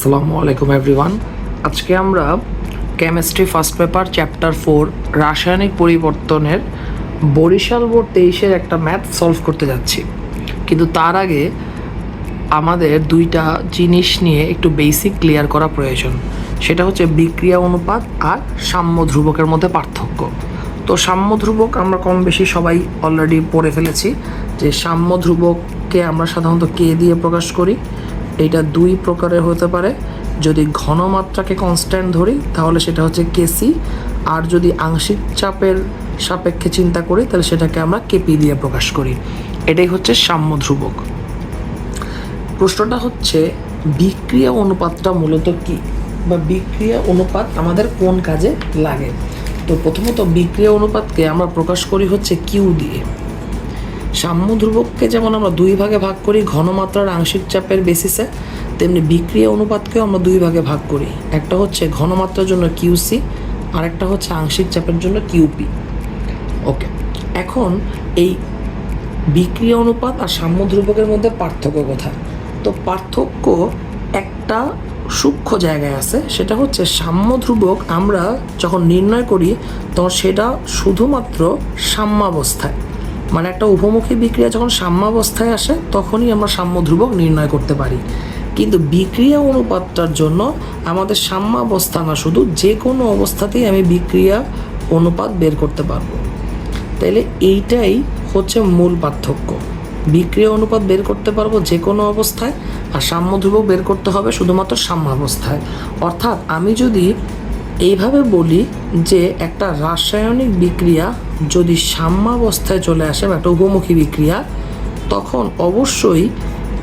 আসসালামু আলাইকুম এভরিওয়ান আজকে আমরা chemistry first paper chapter four রাসায়নিক পরিবর্তনের বরিশাল বোর্ড তেইশের একটা ম্যাথ সলভ করতে যাচ্ছি। কিন্তু তার আগে আমাদের দুইটা জিনিস নিয়ে একটু বেসিক ক্লিয়ার করা প্রয়োজন। সেটা হচ্ছে বিক্রিয়া অনুপাত আর সাম্য ধ্রুবকের মধ্যে পার্থক্য। তো সাম্য ধ্রুবক আমরা কম বেশি সবাই অলরেডি পড়ে ফেলেছি যে সাম্য ধ্রুবককে আমরা সাধারণত কে দিয়ে প্রকাশ করি? এটা দুই প্রকারের হতে পারে। যদি ঘনমাত্রাকে কনস্ট্যান্ট ধরি, তাহলে সেটা হচ্ছে কেসি আর যদি আংশিক চাপের সাপেক্ষে চিন্তা করি, তাহলে সেটাকে আমরা কেপি দিয়ে প্রকাশ করি। এটাই হচ্ছে সাম্য ধ্রুবক। প্রশ্নটা হচ্ছে, বিক্রিয়া অনুপাতটা মূলত কি? বা বিক্রিয়া অনুপাত আমাদের কোন কাজে লাগে? তো প্রথমত বিক্রিয়া অনুপাতকে আমরা প্রকাশ করি হচ্ছে কিউ দিয়ে। সাম্য ধ্রুবককে যেমন আমরা দুই ভাগে ভাগ করি ঘনমাত্রার আংশিক চাপের বেসিসে তেমনি বিক্রিয়া অনুপাতকেও আমরা দুই ভাগে ভাগ করি। একটা হচ্ছে ঘনমাত্রার জন্য কিউসি আর একটা হচ্ছে আংশিক চাপের জন্য কিউপি ওকে এখন এই বিক্রিয়া অনুপাত আর সাম্য ধ্রুবকের মধ্যে পার্থক্য কোথায়? তো পার্থক্য একটা সূক্ষ্ম জায়গায় আছে, সেটা হচ্ছে সাম্য ধ্রুবক আমরা যখন নির্ণয় করি, তখন সেটা শুধুমাত্র সাম্যাবস্থায়। মানে একটা উপমুখী বিক্রিয়া যখন সাম্যাবস্থায় আসে, তখনই আমরা সাম্য ধ্রুবক নির্ণয় করতে পারি। কিন্তু বিক্রিয়া অনুপাতটার জন্য আমাদের সাম্যাবস্থা না, শুধু যে কোনো অবস্থাতেই আমি বিক্রিয়া অনুপাত বের করতে পারব। তাইলে এইটাই হচ্ছে মূল পার্থক্য। বিক্রিয়া অনুপাত বের করতে পারব যে কোনো অবস্থায়, আর সাম্য ধ্রুবক বের করতে হবে শুধুমাত্র সাম্যাবস্থায়। অর্থাৎ আমি যদি এইভাবে বলি যে একটা রাসায়নিক বিক্রিয়া যদি সাম্যাবস্থায় চলে আসে বা একটা উপমুখী বিক্রিয়া, তখন অবশ্যই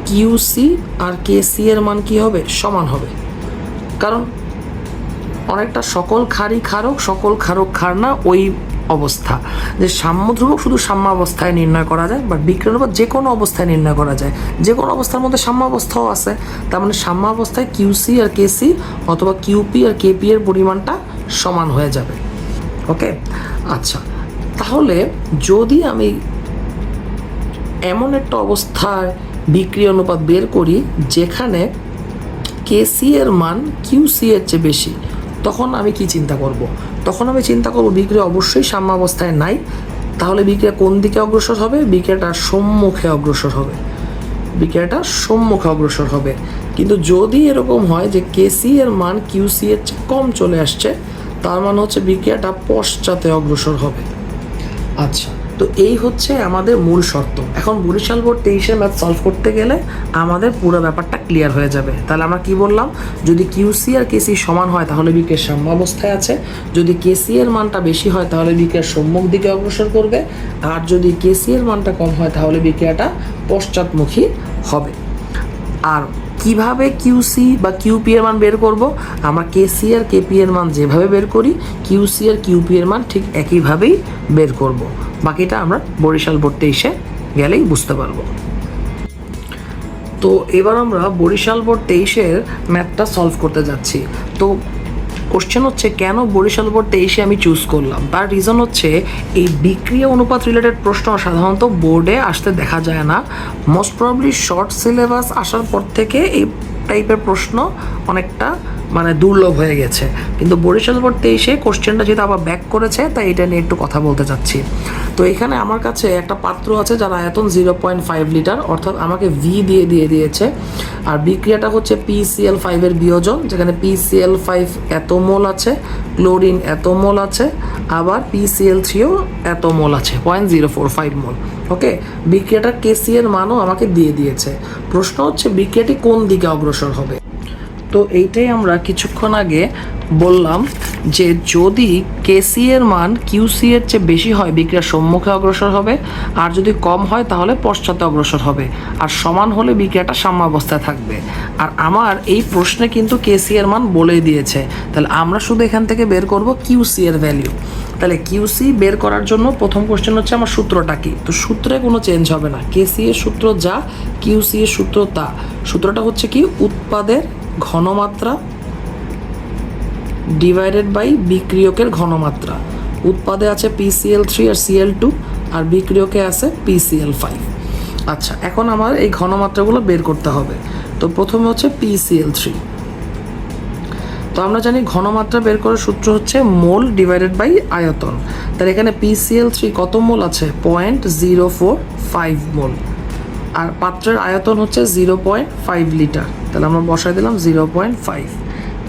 কিউসি আর কেসি এর মান কি হবে? সমান হবে। কারণ অনেকটা সকল ক্ষারই ক্ষারক সকল ক্ষারক ক্ষার না ওই অবস্থা। যে সাম্য ধ্রুবক শুধু সাম্যাবস্থায় নির্ণয় করা যায় বাট বিক্রিয়া অনুপাত যে কোনো অবস্থায় নির্ণয় করা যায়। যে কোনো অবস্থার মধ্যে সাম্যাবস্থাও আছে। তার মানে সাম্যাবস্থায় কিউসি আর কেসি অথবা কিউপি আর কেপি এর পরিমাণটা সমান হয়ে যাবে। ওকে আচ্ছা। তাহলে যদি আমি এমন একটা অবস্থায় বিক্রি অনুপাত বের করি যেখানে কেসি এর মান কিউসি এর চেয়ে বেশি, তখন আমি কি চিন্তা করব। তখন আমি চিন্তা করব বিক্রিয়া অবশ্যই সাম্যাবস্থায় নাই, তাহলে বিক্রিয়া কোন দিকে অগ্রসর হবে? বিক্রিয়াটা সম্মুখে অগ্রসর হবে। বিক্রিয়াটা সম্মুখে অগ্রসর হবে। কিন্তু যদি এরকম হয় যে কেসি এর মান কিউসি এর চেয়ে কম চলে আসছে, তার মানে হচ্ছে বিক্রিয়াটা পশ্চাতে অগ্রসর হবে। আচ্ছা তো এই হচ্ছে আমাদের মূল শর্ত। এখন বরিশাল বোর্ড তেইশে ম্যাথ সলভ করতে গেলে আমাদের পুরো ব্যাপারটা ক্লিয়ার হয়ে যাবে। তাহলে আমরা কি বললাম? যদি কিউসি আর কেসি সমান হয়, তাহলে বিক্রিয়ার সাম্যাবস্থায় আছে। যদি কেসি এর মানটা বেশি হয়, তাহলে বিকের সম্মুখ দিকে অগ্রসর করবে। আর যদি কেসি এর মানটা কম হয়, তাহলে বিক্রিয়াটা পশ্চাৎমুখী হবে। আর কীভাবে কিউসি বা কিউপি এর মান বের করব? আমরা কেসি আর কেপি এর মান যেভাবে বের করি কিউসি আর কিউপি এর মান ঠিক একইভাবেই বের করব। বাকিটা আমরা বরিশাল বোর্ড তেইশে গেলেই বুঝতে পারব। তো এবার আমরা বরিশাল বোর্ড তেইশের ম্যাথটা সলভ করতে যাচ্ছি। তো কোশ্চেন হচ্ছে, কেন বরিশাল বোর্ড এসে আমি চুজ করলাম? তার রিজন হচ্ছে, এই বিক্রিয়া অনুপাত রিলেটেড প্রশ্ন সাধারণত বোর্ডে আসতে দেখা যায় না। মোস্ট প্রবলি শর্ট সিলেবাস আসার পর থেকে এই টাইপের প্রশ্ন অনেকটা মানে দুর্লভ হয়ে গেছে। কিন্তু বরিশাল বোর্ড তেইশে কোশ্চেনটা যেহেতু আবার ব্যাক করেছে, তাই এটা নিয়ে একটু কথা বলতে চাচ্ছি। তো এখানে আমার কাছে একটা পাত্র আছে যার আয়তন জিরো পয়েন্ট ফাইভ লিটার অর্থাৎ আমাকে ভি দিয়ে দিয়ে দিয়েছে। আর বিক্রিয়াটা হচ্ছে পিসিএল ফাইভের বিয়োজন, যেখানে পিসিএল ফাইভ এত মোল আছে ক্লোরিন এত মোল আছে, আবার পিসিএল থ্রিও এত মোল আছে point zero four five mole. Okay বিক্রিয়াটার KC এর মানও আমাকে দিয়ে দিয়েছে। প্রশ্ন হচ্ছে, বিক্রিয়াটি কোন দিকে অগ্রসর হবে? তো এইটাই আমরা কিছুক্ষণ আগে বললাম যে যদি কেসি এর মান কিউসি এর চেয়ে বেশি হয় বিক্রিয়ার সম্মুখে অগ্রসর হবে, আর যদি কম হয় তাহলে পশ্চাতে অগ্রসর হবে, আর সমান হলে বিক্রিয়াটা সাম্যাবস্থায় থাকবে। আর আমার এই প্রশ্নে কিন্তু কেসি এর মান বলেই দিয়েছে। তাহলে আমরা শুধু এখান থেকে বের করব কিউসি এর ভ্যালিউ তাহলে কিউসি বের করার জন্য প্রথম কোশ্চেন হচ্ছে আমার সূত্রটা কি? তো সূত্রে কোনো চেঞ্জ হবে না। কেসি এর সূত্র যা কিউসি এর সূত্র তা। সূত্রটা হচ্ছে কি? উৎপাদের ঘনমাত্রা ডিভাইডেড বাই বিক্রিয়কের ঘনমাত্রা। উৎপাদে আছে পিসিএল থ্রি আর সিএল টু আর বিক্রিয়কে আছে পিসিএল ফাইভ আচ্ছা এখন আমার এই ঘনমাত্রাগুলো বের করতে হবে। তো প্রথমে হচ্ছে পিসিএল থ্রি তো আমরা জানি ঘনমাত্রা বের করার সূত্র হচ্ছে মোল ডিভাইডেড বাই আয়তন। তাহলে এখানে পিসিএল থ্রি কত মোল আছে? Point zero four five mole. আর পাত্রের আয়তন হচ্ছে জিরো পয়েন্ট ফাইভ লিটার। তাহলে আমরা বসাই দিলাম জিরো পয়েন্ট ফাইভ।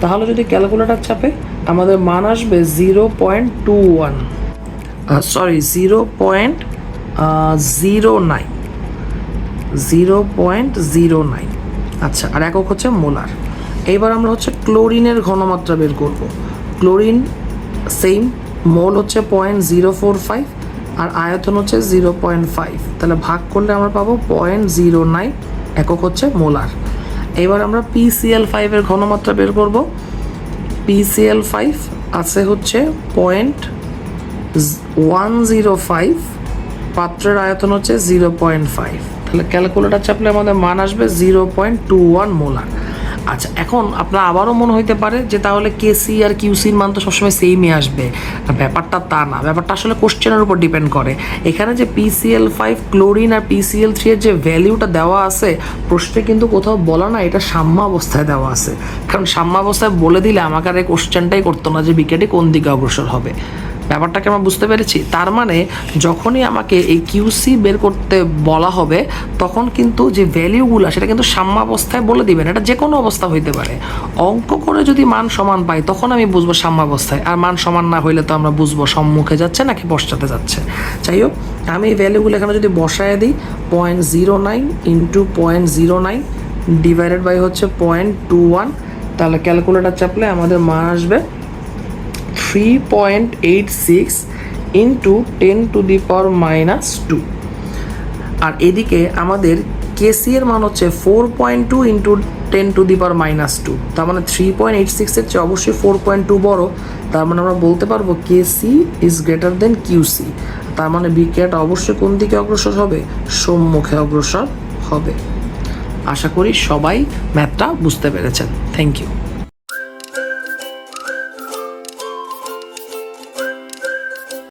তাহলে যদি ক্যালকুলেটার চাপে, আমাদের মান আসবে zero point two one. Sorry zero point zero nine. Zero point zero nine. আচ্ছা আর একক হচ্ছে মোলার। এইবার আমরা হচ্ছে ক্লোরিনের ঘনমাত্রা বের করব। ক্লোরিন সেম মোল হচ্ছে পয়েন্ট জিরো ফোর ফাইভ আর আয়তন হচ্ছে জিরো পয়েন্ট ফাইভ। তাহলে ভাগ করলে আমরা পাবো পয়েন্ট জিরো নাইন, একক হচ্ছে মোলার। এবার আমরা পিসিএল ফাইভের ঘনমাত্রা বের করব। পিসিএল ফাইভ আছে হচ্ছে পয়েন্ট ওয়ান জিরো ফাইভ, পাত্রের আয়তন হচ্ছে জিরো পয়েন্ট ফাইভ। তাহলে ক্যালকুলেটার চাপলে আমাদের মান আসবে zero point two one molar. আচ্ছা এখন আপনার আবারও মনে হইতে পারে যে তাহলে কেসি আর কিউসির মান তো সবসময় সেমই আসবে। ব্যাপারটা তা না। ব্যাপারটা আসলে কোশ্চেনের উপর ডিপেন্ড করে। এখানে যে পিসিএল ফাইভ ক্লোরিন আর পিসিএল থ্রি এর যে ভ্যালিউটা দেওয়া আছে, প্রশ্নে কিন্তু কোথাও বলা না, এটা সাম্যাবস্থায় দেওয়া আছে। কারণ সাম্যাবস্থায় বলে দিলে আমাকে আর এই কোশ্চেনটাই করতো না যে বিকেটে কোন দিকে অগ্রসর হবে। ব্যাপারটাকে আমরা বুঝতে পেরেছি। তার মানে যখনই আমাকে এই কিউসি বের করতে বলা হবে, তখন কিন্তু যে ভ্যালিউগুলো সেটা কিন্তু সাম্যাবস্থায় বলে দিবেন। এটা যে কোনো অবস্থা হইতে পারে। অঙ্ক করে যদি মান সমান পাই, তখন আমি বুঝব সাম্যাবস্থায়। আর মান সমান না হইলে তো আমরা বুঝব সম্মুখে যাচ্ছে নাকি পশ্চাতে যাচ্ছে। যাই হোক, আমি এই ভ্যালুগুলো এখানে যদি বসায় দিই point zero nine into point zero nine divided by হচ্ছে পয়েন্ট টু ওয়ান তাহলে ক্যালকুলেটার চাপলে আমাদের মান আসবে three point eight six into ten to the power minus two আর এদিকে আমাদের কেসি এর মান হচ্ছে four point two into ten to the power minus two তার মানে থ্রি পয়েন্ট এইট সিক্সের চেয়ে অবশ্যই ফোর পয়েন্ট টু বড়ো। তার মানে আমরা বলতে পারব KC is greater then QC তার মানে বিক্রিয়াটা অবশ্যই কোন দিকে অগ্রসর হবে? সম্মুখে অগ্রসর হবে। আশা করি সবাই ম্যাথটা বুঝতে পেরেছেন। Thank you